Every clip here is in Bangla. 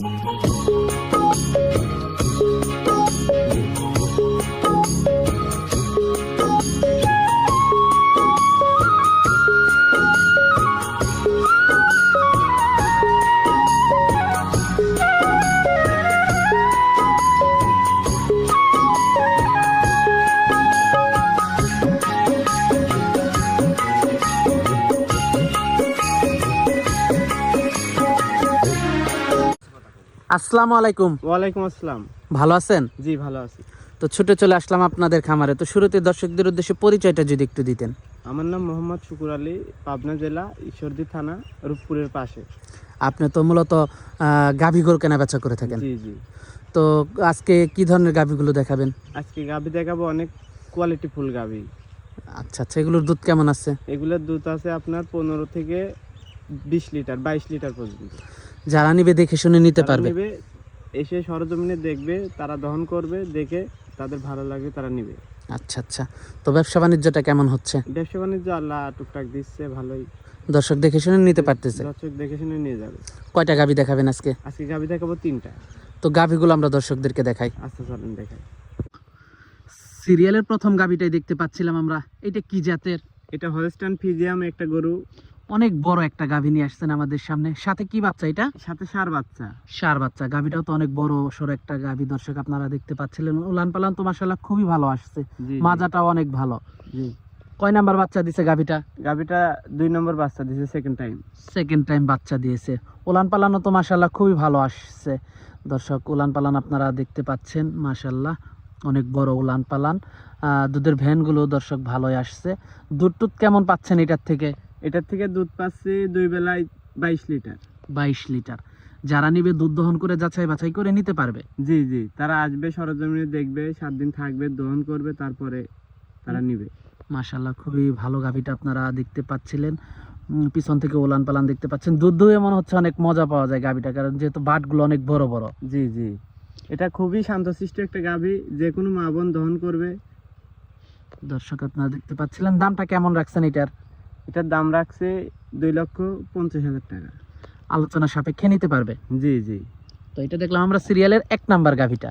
Música আসসালামু আলাইকুম। ওয়ালাইকুম আসসালাম। ভালো আছেন? জি ভালো আছি। তো ছুটে চলে আসলাম আপনাদের খামারে। তো শুরুতে দর্শকদের উদ্দেশ্যে পরিচয়টা যদি একটু দিতেন। আমার নাম মোহাম্মদ শুকুর আলী পাবনা জেলা ঈশ্বরদী থানা রূপপুরের পাশে। আপনি তো মূলত গাভী গরু কেনা বেচা করে থাকেন। জি জি। তো আজকে কি ধরনের গাভীগুলো দেখাবেন? আজকে গাভি দেখাবো অনেক কোয়ালিটি ফুল গাভি। আচ্ছা আচ্ছা এগুলোর দুধ কেমন আছে? এগুলোর দুধ আছে আপনার পনেরো থেকে বিশ লিটার বাইশ লিটার পর্যন্ত। যারা নিবে দেখে শুনে নিতে পারবে। নিবে এসে সরজমিনে দেখবে তারা দহন করবে দেখে তাদের ভালো লাগবে তারা নিবে। আচ্ছা আচ্ছা। তো ব্যবসা বাণিজ্যটা কেমন হচ্ছে? ব্যবসা বাণিজ্য আল্লাহ টুকটাক দিচ্ছে ভালোই। দর্শক দেখে শুনে নিতে পারতেছে। দর্শক দেখে শুনে নিয়ে যাবে। কয়টা গাভী দেখাবেন আজকে? আজকে গাভি দেখাবো তিনটা। তো গাভীগুলো আমরা দর্শকদেরকে দেখাই। আস্তে চলেন দেখাই। সিরিয়ালের প্রথম গাভীটাই দেখতে পাচ্ছিলাম আমরা। এটা কি জাতের? এটা হলস্টান ফিজিয়াম একটা গরু। অনেক বড় একটা গাভী নিয়ে আসছেন আমাদের সামনে। সাথে কি বাচ্চা এটা? সাথে সার বাচ্চা। সার বাচ্চা। গাভীটাও তো অনেক বড় সর একটা গাভী দর্শক আপনারা দেখতে পাচ্ছিলেন। উলান পালান তো মাসাল্লাহ খুবই ভালো আসছে। মাজাটাও অনেক ভালো। জি। কয় নাম্বার বাচ্চা দিছে গাভীটা? গাভীটা দুই নম্বর বাচ্চা দিছে সেকেন্ড টাইম সেকেন্ড টাইম বাচ্চা দিয়েছে। উলান পালানও তো মাসাল্লাহ খুবই ভালো আসছে। দর্শক উলান পালান আপনারা দেখতে পাচ্ছেন মাসাল্লাহ অনেক বড় উলান পালান। দুধের ভ্যানগুলো দর্শক ভালোই আসছে। দুধ টুধ কেমন পাচ্ছেন এটার থেকে? এটার থেকে দুধ পাচ্ছি দুই বেলায় বাইশ লিটার। বাইশ লিটার। যারা নিবে দুধ দহন করে যাচাই বাছাই করে নিতে পারবে। জি জি। তারা আসবে সরজমিনে দেখবে সাত দিন থাকবে দহন করবে তারপরে তারা নিবে। মাশাল্লাহ খুবই ভালো গাভিটা আপনারা দেখতে পাচ্ছিলেন। পিছন থেকে ওলান পালান দেখতে পাচ্ছেন। দুধ দুয়ে মনে হচ্ছে অনেক মজা পাওয়া যায় গাভিটা কারণ যেহেতু বাটগুলো অনেক বড় বড়। জি জি। এটা খুবই শান্তশিষ্ট একটা গাভি যে কোনো মা বোন দহন করবে। দর্শক আপনারা দেখতে পাচ্ছিলেন। দামটা কেমন রাখছেন এটার? এটার দাম রাখছে দুই লক্ষ পঞ্চাশ হাজার টাকা। আলোচনা সাপেক্ষে নিতে পারবে। জি জি। তো এটা দেখলাম আমরা সিরিয়ালের এক নাম্বার গাভিটা।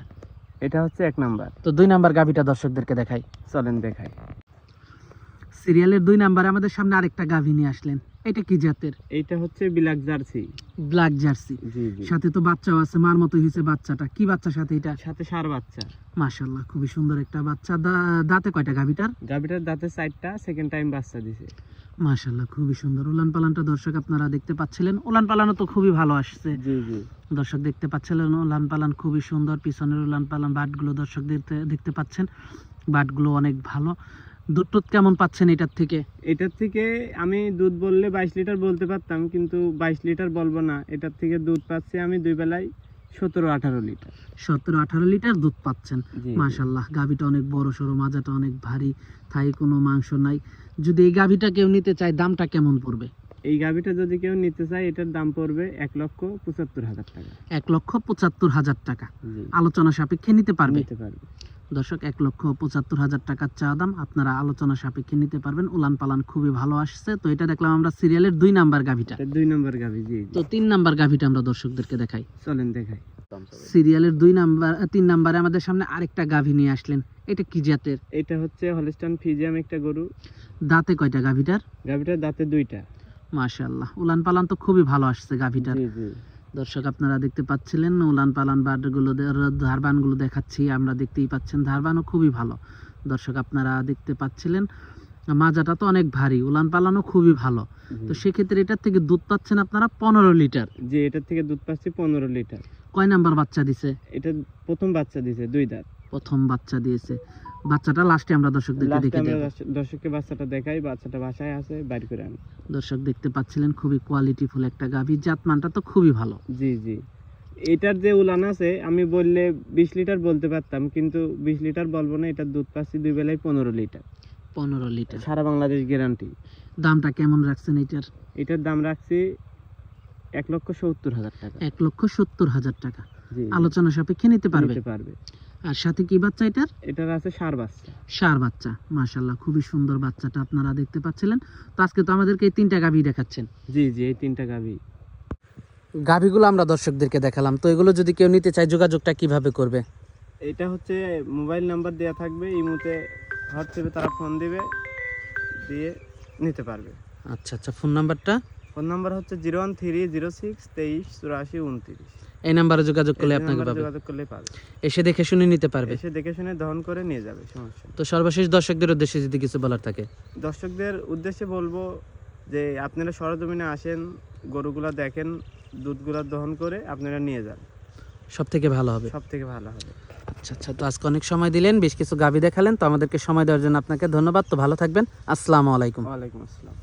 এটা হচ্ছে এক নাম্বার। তো দুই নাম্বার গাভিটা দর্শকদেরকে দেখাই। চলেন দেখাই। সিরিয়ালের দুই নাম্বারে আমাদের সামনে আরেকটা গাভি নিয়ে আসলেন। এটা কি জাতের? এইটা হচ্ছে বিলাক জার্সি। Black jersey. সাথে তো বাচ্চাও আছে মার মতো হয়েছে বাচ্চাটা। কি বাচ্চা সাথে এটা? সাথে সার বাচ্চা। মাশাল্লাহ খুবই সুন্দর একটা বাচ্চা। দাঁতে কয়টা গাভিটার? গাভিটার দাঁতে সাইডটা সেকেন্ড টাইম বাচ্চা দিছে। মাশাল্লাহ খুবই সুন্দর। উলান পালানটা দর্শক আপনারা দেখতে পাচ্ছিলেন। উলান পালানও তো খুবই ভালো আসছে। দর্শক দেখতে পাচ্ছিলেন উলান পালান খুবই সুন্দর। পিছনের উলান পালান বাটগুলো দর্শক দেখতে দেখতে পাচ্ছেন। বাটগুলো অনেক ভালো। দুধ টুধ কেমন পাচ্ছেন এটার থেকে? এটার থেকে আমি দুধ বললে বাইশ লিটার বলতে পারতাম কিন্তু বাইশ লিটার বলব না। এটার থেকে দুধ পাচ্ছি আমি দুই বেলায় সতেরো আঠারো লিটার। সতেরো আঠারো লিটার দুধ পাচ্ছেন। মাশাল্লাহ গাভিটা অনেক বড় সড়ো মাজাটা অনেক ভারী থাই কোনো মাংস নাই। যদি এই গাভিটা কেউ নিতে চায় দামটা কেমন পড়বে? এই গাভিটা যদি কেউ নিতে চায় এটার দাম পড়বে এক লক্ষ পঁচাত্তর হাজার টাকা। এক লক্ষ পঁচাত্তর হাজার টাকা। আলোচনা সাপেক্ষে নিতে পারবে? নিতে পারবে। দর্শক এক লক্ষ পঁচাত্তর হাজার টাকার চা দাম আপনারা আলোচনা সাপেক্ষে নিতে পারবেন। উলান পালান খুবই ভালো আসছে। তো এটা দেখলাম আমরা সিরিয়ালের দুই নাম্বার গাভিটা। দুই নম্বর গাভি জি তো তিন নাম্বার গাভিটা আমরা দর্শকদেরকে দেখাই। চলেন দেখাই। সিরিয়ালের দুই নাম্বার তিন নাম্বারে আমাদের সামনে আরেকটা গাভি নিয়ে আসলেন। এটা কি জাতের? এটা হচ্ছে হলিস্টান ফিজিয়াম একটা গরু। দাঁতে কয়টা গাভিটার? গাভিটার দাঁতে দুইটা। মাশাআল্লাহ। উলান পালান তো খুবই ভালো আসছে গাভিটার। দর্শক আপনারা দেখতে পাচ্ছিলেন উলান পালান ধারবানগুলো দেখাচ্ছি আমরা দেখতেই পাচ্ছেন ধারবানও খুবই ভালো। দর্শক আপনারা দেখতে পাচ্ছিলেন মাজাটা তো অনেক ভারী উলান পালানও খুবই ভালো। তো। সেক্ষেত্রে এটার থেকে দুধ পাচ্ছেন আপনারা পনেরো লিটার। যে এটার থেকে দুধ পাচ্ছি পনেরো লিটার। কয় নাম্বার বাচ্চা দিছে? এটা প্রথম বাচ্চা দিছে দুই দাঁত। প্রথম বাচ্চা দিয়েছে। বাচ্চাটা লাস্টে আমরা দর্শকদেরকে দেখে দেব। দর্শককে বাচ্চাটা দেখাই বাচ্চাটা বাসায় আছে বাইর করে আনি। দর্শক দেখতে পাচ্ছিলেন খুবই কোয়ালিটিফুল একটা গাভী জাতমানটা তো খুবই ভালো। জি জি। এটার যে উলান আছে আমি বললে বিশ লিটার বলতে পারতাম কিন্তু বিশ লিটার বলব না এটার দুধ পাচ্ছি দুই বেলায় পনেরো লিটার। পনেরো লিটার। সারা বাংলাদেশ গ্যারান্টি দামটা কেমন রাখছেন এটার? এটার দাম রাখছি এক লক্ষ সত্তর হাজার টাকা। এক লক্ষ সত্তর হাজার টাকা। আলোচনা সাপেক্ষে নিতে পারবে? নিতে পারবে। আর সাথে কি বাচ্চা এটার? এটার আছে সার বাচ্চা। সার বাচ্চা মাশাল্লাহ খুবই সুন্দর বাচ্চাটা আপনারা দেখতে পাচ্ছিলেন। তো আজকে তো আমাদেরকে এই তিনটা গাভী দেখাচ্ছেন। জি জি এই তিনটা গাভি। গাভীগুলো আমরা দর্শকদেরকে দেখালাম। তো এগুলো যদি কেউ নিতে চায় যোগাযোগটা কীভাবে করবে? এটা হচ্ছে মোবাইল নাম্বার দেওয়া থাকবে এই মুহূর্তে হোয়াটসঅ্যাপে তারা ফোন দিবে দিয়ে নিতে পারবে। আচ্ছা আচ্ছা ফোন নাম্বারটা? ফোন নাম্বার হচ্ছে zero one three zero six তেইশ চুরাশি উনত্রিশ। এই নাম্বারে যোগাযোগ করলে আপনাকে পাবে। যোগাযোগ করলে পাবে। এসে দেখে শুনে নিতে পারবে। এসে দেখে শুনে দহন করে নিয়ে যাবে সমস্যা তো সর্বশেষ দর্শকদের উদ্দেশ্যে যদি কিছু বলার থাকে। দর্শকদের উদ্দেশ্যে বলব যে আপনারা সরজমিনে আসেন গরুগুলা দেখেন দুধগুলা দহন করে আপনারা নিয়ে যান। সব থেকে ভালো হবে। সব থেকে ভালো হবে। আচ্ছা আচ্ছা তো আজকে অনেক সময় দিলেন বেশ কিছু গাভী দেখালেন তো আমাদেরকে সময় দেওয়ার জন্য আপনাকে ধন্যবাদ। তো ভালো থাকবেন। আসসালামু আলাইকুম। ওয়ালাইকুম আসসালাম।